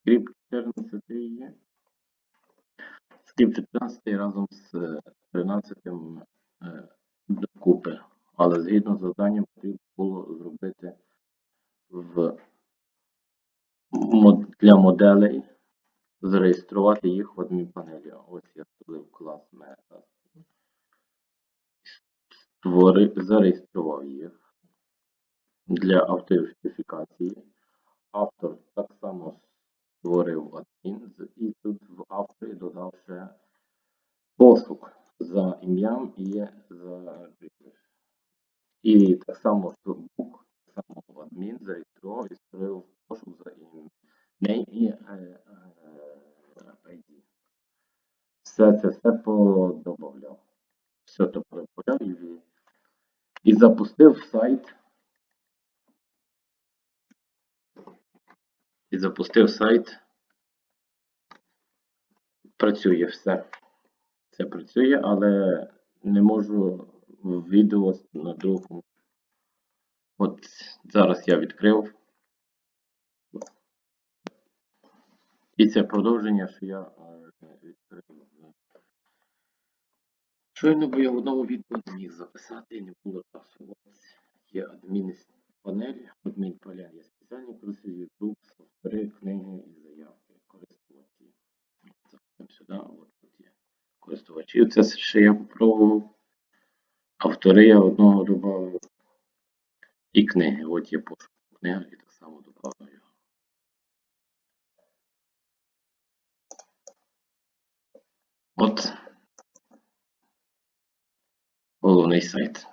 скрипт 14 є. Скрипт 14 разом з 13 е, докупи. Але згідно з завданням потрібно було зробити в для моделей, зареєструвати їх в адмінпанелі. Ось я створив клас мета. Створи, зареєстрував їх для автентифікації. Автор так само створив адмін і тут в авторі додав пошук за ім'ям і за. І так само Турбук, так само в адмін зареєстрував і створив пошук за ім'ям і е, е, ID. Все це все подобавляв. Все це подобавляв і запустив сайт. І запустив сайт. Працює все. Це працює, але не можу відео на другому. От зараз я відкрив. І це продовження, що я е, відкрив. Щойно, бо я в одному відео не міг записати не було часу. От є адмін панель, адмін поля є спеціальні курси, YouTube, софтвери, книги і заявки, користувачі. Заходимо сюди, от тут є користувачі. Це ще я попробував. Автори я одного додав. І книги. От є пошук книга і так само додав його. От головний сайт.